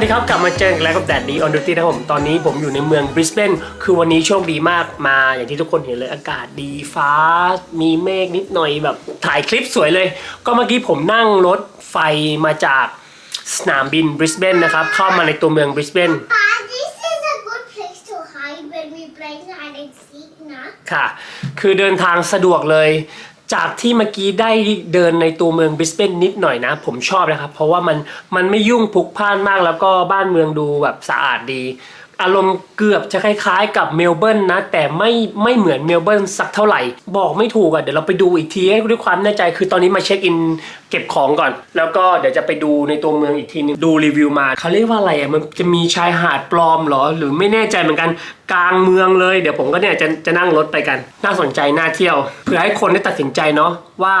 สวัสดีครับ กลับมาเจอกันแล้วกับแดดดีออนดูตี้นะครับผม ตอนนี้ผมอยู่ในเมืองบริสเบนคือวันนี้โชคดีมากมา อย่างที่ทุกคนเห็นเลยอากาศดีฟ้า มีเมฆนิดหน่อยแบบถ่ายคลิปสวยเลย ก็เมื่อกี้ผมนั่งรถไฟมาจากสนามบินบริสเบนนะครับ เข้ามาในตัวเมืองบริสเบน Ah, this is a good place to hide when we play hide and seek นะค่ะ คือเดินทางสะดวกเลย จากที่เมื่อกี้ได้เดินในตัวเมืองบริสเบนนิดหน่อยนะ ผมชอบนะครับ เพราะว่ามันมันไม่ยุ่งพลุกพล่านมากแล้วก็บ้านเมืองดูแบบสะอาดดี อารมณ์เกือบจะคล้ายๆ กับเมลเบิร์นนะ แต่ไม่ไม่เหมือนเมลเบิร์นสักเท่าไหร่ บอกไม่ถูกอะเดี๋ยวเราไปดูอีกทีด้วยความแน่ใจคือตอนนี้มาเช็คอินเก็บของก่อน แล้วก็เดี๋ยวจะไปดูในตัวเมืองอีกทีนึงดูรีวิวมาเขาเรียกว่าอะไรอะมันจะมีชายหาดปลอมเหรอ หรือไม่แน่ใจเหมือนกันกลางเมืองเลยเดี๋ยวผมก็เนี่ยจะจะนั่งรถไปกัน น่าสนใจน่าเที่ยวเพื่อให้คนได้ตัดสินใจเนาะว่า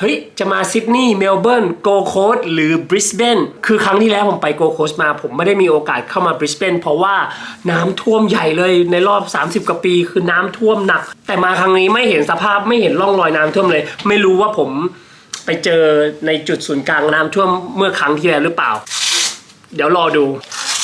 เฮ้ย จะมาซิดนีย์เมลเบิร์นโกโคสหรือบริสเบนคือครั้งที่แล้วผมไปโกโคสมา ผมไม่ได้มีโอกาสเข้ามาบริสเบนเพราะว่าน้ำท่วมใหญ่เลยในรอบ 30 กว่าปี คือน้ำท่วมหนัก แต่มาครั้งนี้ไม่เห็นสภาพไม่เห็นร่องรอยน้ำท่วมเลย ไม่รู้ว่าผมไปเจอในจุดศูนย์กลางน้ำท่วมเมื่อครั้งที่แล้วหรือเปล่า เดี๋ยวรอดู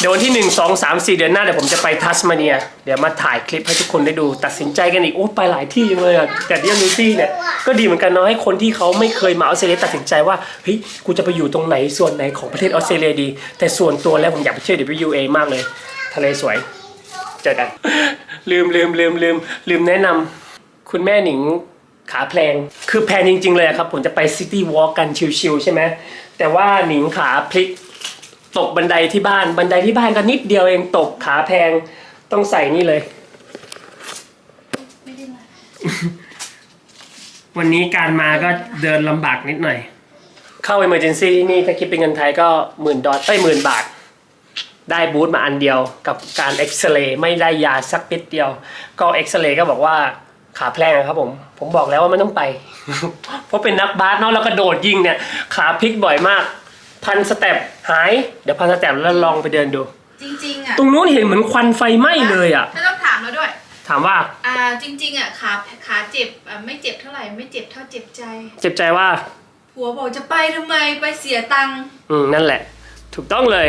เดี๋ยววันที่ 1 2 3 4 เดือนหน้าเดี๋ยวผมจะไปทัสมาเนีย เดี๋ยวมาถ่ายคลิปให้ทุกคนได้ดูตัดสินใจกันอีก โอ้ไปหลายที่เลยอะแต่เดียนูซี่เนี่ย ก็ดีเหมือนกันเนาะให้คนที่เขาไม่เคยมาออสเตรเลียตัดสินใจว่าเฮ้ยกูจะไปอยู่ตรงไหนส่วนไหนของประเทศออสเตรเลียดี แต่ส่วนตัวแล้วผมอยากไปเที่ยว WA มากเลย ทะเลสวยเจอกันลืมลืมลืมลืมลืมแนะนำคุณแม่หนิงขาแพลง คือแพลนจริง ๆ เลยอะครับ ผมจะไปซิตี้วอล์กกันชิลๆใช่ไหมแต่ว่าหนิงขาพลิก ตกบันไดที่บ้านบันไดที่บ้านก็นิดเดียวเองตกขาแพงต้องใส่นี่เลย ไม่ได้มาวันนี้การมาก็เดินลำบากนิดหน่อย เข้า Emergency ที่นี่ถ้าคิดเป็นเงินไทยก็หมื่นดอลเอ้ยหมื่นบาท ได้บูธมาอันเดียวกับการเอ็กซเรย์ไม่ได้ยาสักนิดเดียว ก็เอ็กซเรย์ก็บอกว่าขาแพลงอะครับผมผมบอกแล้วว่าไม่ต้องไป เพราะเป็นนักบาสเนาะแล้วก็โดดยิงเนี่ย ขาพลิกบ่อยมาก พันสเต็ปหาย เดี๋ยวพันสเต็ปแล้วลองไปเดินดู จริงๆอะตรงนู้นเห็นเหมือนควันไฟไหม้เลยอะไม่ต้องถามแล้วด้วย ถามว่า อ่า จริง ๆ อะขาขาเจ็บอะไม่เจ็บเท่าไหร่ไม่เจ็บเท่าเจ็บใจเจ็บใจว่า ผัวบอกจะไปทำไมไปเสียตังค์ อืมนั่นแหละ ถูกต้องเลย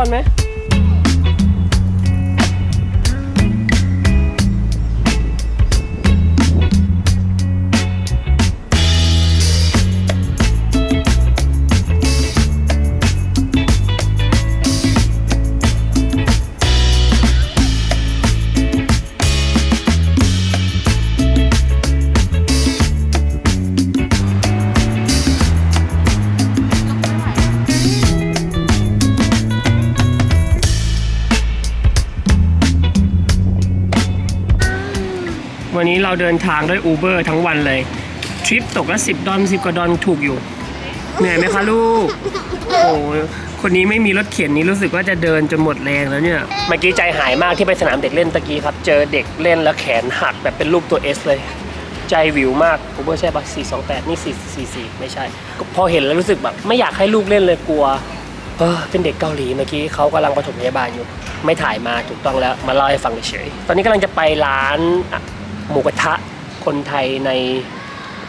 ได้บอล ไหมเราเดินทางด้วยอูเบอร์ทั้งวันเลย ทริปตกละสิบดอลสิบกว่าดอลถูกอยู่ เหนื่อยไหมคะลูก โอ้คนนี้ไม่มีรถเข็นนี้รู้สึกว่าจะเดินจนหมดแรงแล้วเนี่ย เมื่อกี้ใจหายมากที่ไปสนามเด็กเล่นตะกี้ครับ เจอเด็กเล่นแล้วแขนหักแบบเป็นรูปตัว S เลย ใจวิวมากอูเบอร์ใช่ปะ428 นี่ 444 ไม่ใช่ พอเห็นแล้วรู้สึกแบบไม่อยากให้ลูกเล่นเลยกลัวเออเป็นเด็กเกาหลีเมื่อกี้เขากำลังปฐมพยาบาลอยู่ ไม่ถ่ายมาถูกต้องแล้วมาเล่าให้ฟังเฉยตอนนี้กำลังจะไปร้าน หมูกระทะคนไทยใน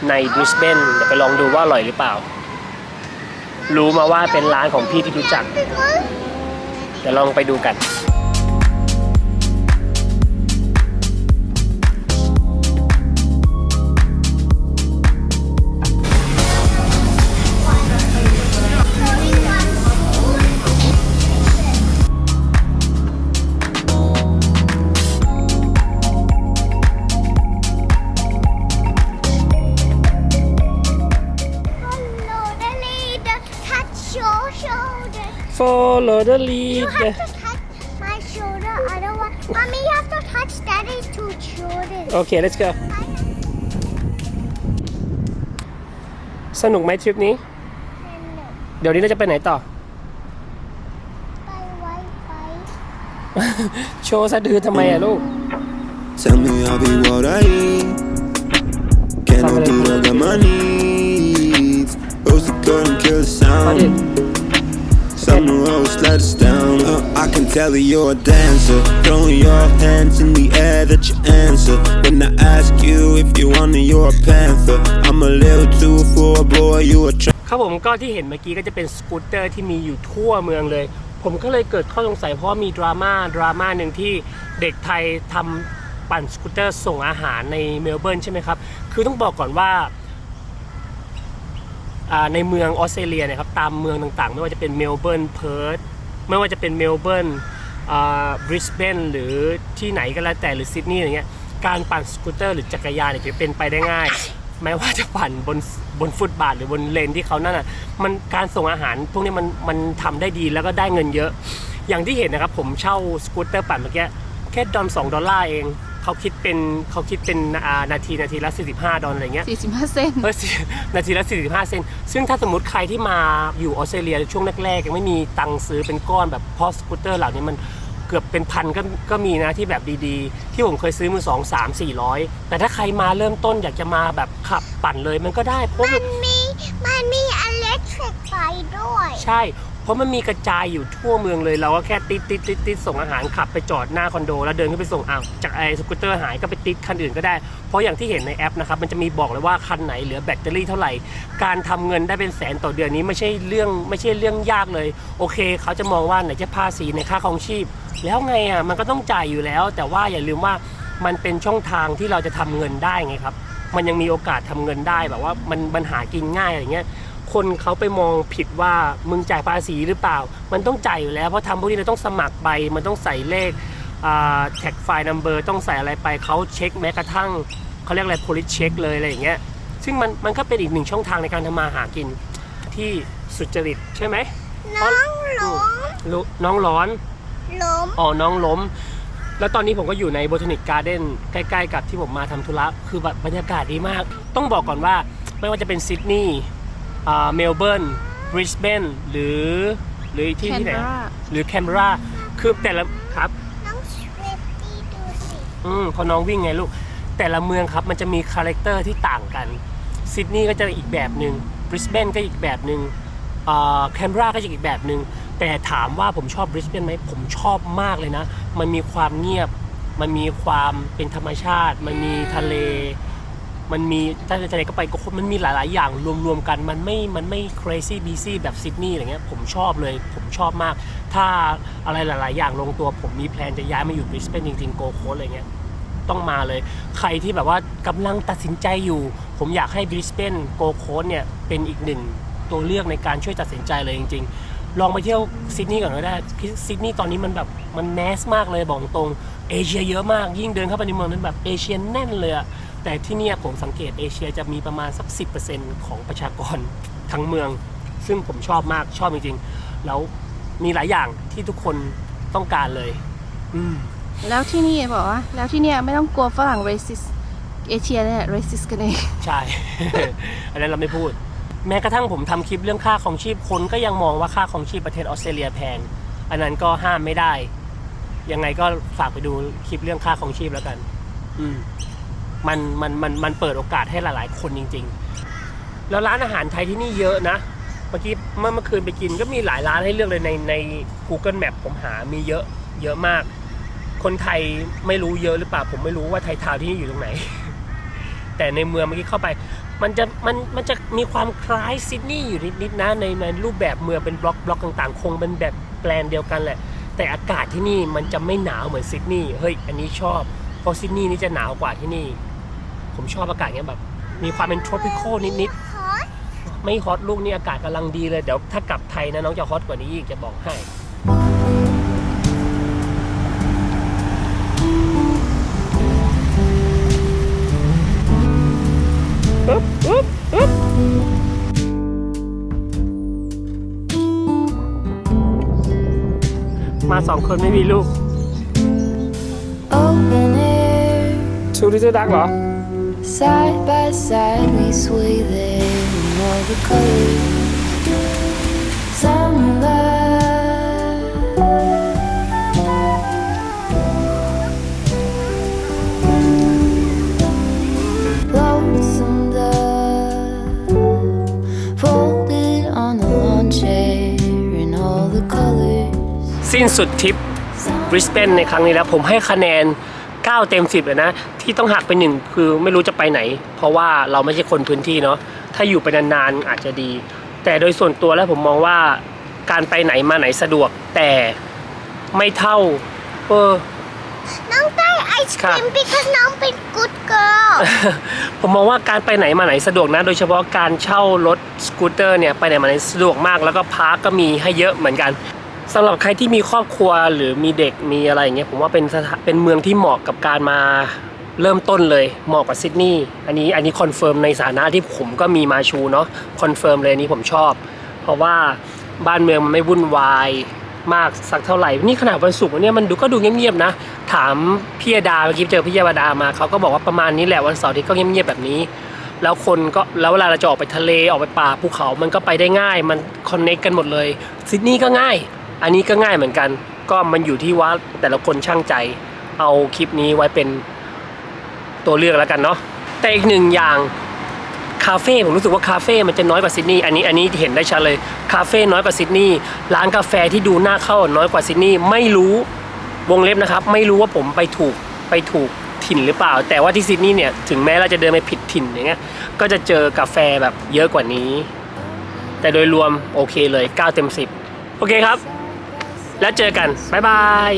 ในบริสเบนเดี๋ยวไปลองดูว่าอร่อยหรือเปล่า รู้มาว่าเป็นร้านของพี่ที่รู้จักเดี๋ยวลองไปดูกัน Follow the You lead have to touch my shoulder, otherwise, mommy, you have to touch daddy's two shoulders. โอเค let's go สนุกไหมทริปนี้ เดี๋ยวนี้เราจะไปไหนต่อ ไปไว้ไปโชว์สะดือทำไมอะลูก Tell me I'll be what I eat. Can I do I got my needs? Rose the girl and kill the มาดิ sound. Some will always let us down. Uh, I can tell that you're a dancer. Throwing your hands in the air that you answer. When I ask you if you want it, you're a panther. I'm a little too for a boy, you a tr- ครับผมก็ที่เห็นเมื่อกี้ก็จะเป็นสกูตเตอร์ที่มีอยู่ทั่วเมืองเลย ผมก็เลยเกิดข้อสงสัยเพราะมีดราม่าดราม่าหนึ่งที่เด็กไทยทำปั่นสกูตเตอร์ส่งอาหารในเมลเบิร์นใช่ไหมครับ คือต้องบอกก่อนว่า ในเมืองออสเตรเลียนะครับตามเมืองต่างๆ ไม่ว่าจะเป็นเมลเบิร์นเพิร์ธไม่ว่าจะเป็นเมลเบิร์นบริสเบนหรือที่ไหนก็แล้วแต่หรือซิดนีย์อะไรเงี้ยการปั่นสกูตเตอร์หรือจักรยานเนี่ยจะเป็นไปได้ง่ายไม่ว่าจะปั่นบนบนฟุตบาทหรือบนเลนที่เขานั่นอะมันการส่งอาหารพวกนี้มันมันทำได้ดีแล้วก็ได้เงินเยอะ อย่างที่เห็นนะครับผมเช่าสกูตเตอร์ปั่นเมื่อกี้แค่ดอลสองดอลลาร์เอง เขาคิดเป็นเขาคิดเป็นอ่านาทีนาทีละ 45 ดอลอะไรเงี้ย45 เซนเออสินาทีละ 45 เซนซึ่งถ้าสมมติใครที่มาอยู่ออสเตรเลียช่วงแรกๆยังไม่มีตังค์ซื้อเป็นก้อนแบบเพอสกูตเตอร์เหล่านี้มันเกือบเป็นพันก็ก็มีนะที่แบบดีๆ ที่ผมเคยซื้อมือสองสามสี่ร้อยแต่ถ้าใครมาเริ่มต้นอยากจะมาแบบขับปั่นเลยมันก็ได้เพราะมันมีมันมี electric ไฟด้วย ใช่ เพราะมันมีกระจายอยู่ทั่วเมืองเลยเราก็แค่ติดติดติดติดส่งอาหารขับไปจอดหน้าคอนโด แล้วเดินขึ้นไปส่งอ้าวจากไอ้สกูตเตอร์หายก็ไปติดคันอื่นก็ได้ เพราะอย่างที่เห็นในแอปนะครับมันจะมีบอกเลยว่าคันไหนเหลือแบตเตอรี่เท่าไหร่ การทำเงินได้เป็นแสนต่อเดือนนี้ไม่ใช่เรื่องไม่ใช่เรื่องยากเลย โอเค เขาจะมองว่าไหนจะภาษีในค่าครองชีพ แล้วไงอะมันก็ต้องจ่ายอยู่แล้ว แต่ว่าอย่าลืมว่ามันเป็นช่องทางที่เราจะทำเงินได้ไงครับมันยังมีโอกาสทำเงินได้แบบว่ามันมันหากินง่ายอะไรเงี้ย คนเขาไปมองผิดว่ามึงจ่ายภาษีหรือเปล่า มันต้องจ่ายอยู่แล้วเพราะทำพวกนี้เราต้องสมัครไป มันต้องใส่เลขแท็กไฟล์นัมเบอร์ต้องใส่อะไรไปเขาเช็คแม้กระทั่งเขาเรียกอะไร police check เลยอะไรอย่างเงี้ยซึ่งมันมันก็เป็นอีกหนึ่งช่องทางในการทำมาหากินที่สุจริตใช่ไหมน้องหลงรู้น้องร้อนล้มอ๋อน้องล้ม แล้วตอนนี้ผมก็อยู่ใน Botanic Garden ใกล้ ๆ กับที่ผมมาทำธุระ คือแบบบรรยากาศดีมาก ต้องบอกก่อนว่าไม่ว่าจะเป็นซิดนีย์อ่า เมลเบิร์นบริสเบนหรือหรือที่ที่ไหน Canberra หรือแคนเบราคือแต่ละครับน้องสวิตตี้ดูสิอืมพอน้องวิ่งไงลูก แต่ละเมืองครับมันจะมีคาแรคเตอร์ที่ต่างกันซิดนีย์ก็จะอีกแบบหนึ่งบริสเบนก็อีกแบบหนึ่งแคนเบราก็จะอีกแบบหนึ่งแต่ถามว่าผมชอบบริสเบนไหมผมชอบมากเลยนะ มันมีความเงียบ มันมีความเป็นธรรมชาติ มันมีทะเล มันมีถ้าจะไหนก็ไปก็คมันมีหลาย ๆ อย่างรวม ๆ กันมันไม่มันไม่ crazy busy แบบซิดนีย์อะไรเงี้ยผมชอบเลยผมชอบมาก ถ้าอะไรหลาย ๆ อย่างลงตัวผมมีแพลนจะย้ายมาอยู่บริสเบนจริง ๆ โกโคสอะไรเงี้ยต้องมาเลย ใครที่แบบว่ากำลังตัดสินใจอยู่ ผมอยากให้บริสเบนโกโคสเนี่ยเป็นอีกหนึ่งตัวเลือกในการช่วยตัดสินใจเลยจริง ๆ ลองไปเที่ยวซิดนีย์ก่อนก็ได้ซิดนีย์ตอนนี้มันแบบมันแมสมากเลยบอกตรงเอเชียเยอะมากยิ่งเดินเข้าไปในเมืองนั้นแบบเอเชียแน่นเลยอะ แต่ที่เนี่ยผมสังเกตเอเชียจะมีประมาณสัก 10%ของประชากรทั้งเมือง ซึ่งผมชอบมากชอบจริงๆ แล้วมีหลายอย่างที่ทุกคนต้องการเลย อืมแล้วที่นี่บอกว่าแล้วที่เนี่ยไม่ต้องกลัวฝรั่งเรสิสเอเชียเนี่ย racist กันเองใช่ อันนั้นเราไม่พูด แม้กระทั่งผมทำคลิปเรื่องค่าของชีพคนก็ยังมองว่าค่าของชีพประเทศออสเตรเลียแพง อันนั้นก็ห้ามไม่ได้ ยังไงก็ฝากไปดูคลิปเรื่องค่าของชีพแล้วกัน อืม มันมันมันมันเปิดโอกาสให้หลาย ๆ คนจริง ๆ แล้วร้านอาหารไทยที่นี่เยอะนะเมื่อกี้เมื่อเมื่อคืนไปกินก็มีหลายร้านให้เลือกเลยในใน Google Map ผมหามีเยอะเยอะมาก คนไทยไม่รู้เยอะหรือเปล่าผมไม่รู้ว่าไทยทาวที่นี่อยู่ตรงไหน แต่ในเมืองเมื่อกี้เข้าไป มันจะมันมันจะมีความคล้ายซิดนีย์อยู่นิดๆนะในในรูปแบบเมืองเป็นบล็อกบล็อกต่างๆ คงเป็นแบบแปลนเดียวกันแหละ แต่อากาศที่นี่มันจะไม่หนาวเหมือนซิดนีย์เฮ้ยอันนี้ชอบเพราะซิดนีย์นี่จะหนาวกว่าที่นี่ ผมชอบอากาศเนี้ยแบบ มีความเป็น tropical นิด hot ๆไม่ฮอตลูกนี่อากาศกำลังดีเลย เดี๋ยวถ้ากลับไทยนะน้องจะฮอตกว่านี้อีกจะบอกให้มาสองคนไม่มีลูก Open air, ชูดิจิดักเหรอ side by side, we sway there in all the colors. Summer love, lonesome dove, folded on the lawn chair in all the colors. สิ้นสุดทริปบริสเบนในครั้งนี้แล้วผมให้คะแนน 9 เต็ม 10เลยนะ ที่ต้องหักไปหนึ่งคือไม่รู้จะไปไหน เพราะว่าเราไม่ใช่คนพื้นที่เนาะถ้าอยู่ไปนานๆอาจจะดี แต่โดยส่วนตัวแล้วผมมองว่าการไปไหนมาไหนสะดวกแต่ไม่เท่าเออน้องได้ไอศครีม because น้องเป็น good girl ผมมองว่าการไปไหนมาไหนสะดวกนะ โดยเฉพาะการเช่ารถสกูตเตอร์เนี่ยไปไหนมาไหนสะดวกมาก แล้วก็พาร์กก็มีให้เยอะเหมือนกัน สำหรับใครที่มีครอบครัวหรือมีเด็กมีอะไรอย่างเงี้ยผมว่าเป็นเป็นเมืองที่เหมาะกับการมาเริ่มต้นเลยเหมาะกับซิดนีย์อันนี้อันนี้คอนเฟิร์มในฐานะที่ผมก็มีมาชูเนาะคอนเฟิร์มเลยนี้ผมชอบ เพราะว่าบ้านเมืองมันไม่วุ่นวายมากสักเท่าไหร่ นี่ขนาดวันศุกร์เนี่ยมันดูก็ดูเงียบๆนะ ถามพี่ยดาเมื่อกี้เจอพี่ยดามาเขาก็บอกว่าประมาณนี้แหละวันเสาร์ที่ก็เงียบๆแบบนี้ แล้วคนก็แล้วเวลาเราจะออกไปทะเลออกไปป่าภูเขา มันก็ไปได้ง่าย มันคอนเน็กกันหมดเลยซิดนีย์ก็ง่าย อันนี้ก็ง่ายเหมือนกัน ก็มันอยู่ที่ว่าแต่ละคนช่างใจ เอาคลิปนี้ไว้เป็นตัวเลือกแล้วกันเนาะแต่อีกหนึ่งอย่างคาเฟ่ผมรู้สึกว่าคาเฟ่มันจะน้อยกว่าซิดนีย์อันนี้อันนี้เห็นได้ชัดเลยคาเฟ่น้อยกว่าซิดนีย์ร้านกาแฟที่ดูน่าเข้าน้อยกว่าซิดนีย์ไม่รู้วงเล็บนะครับ ไม่รู้ว่าผมไปถูกไปถูกถิ่นหรือเปล่า แต่ว่าที่ซิดนีย์เนี่ยถึงแม้เราจะเดินไปผิดถิ่นอย่างเงี้ยก็จะเจอกาแฟแบบเยอะกว่านี้ แต่โดยรวมโอเคเลย 9 เต็ม 10 โอเคครับ แล้วเจอกัน บ๊ายบาย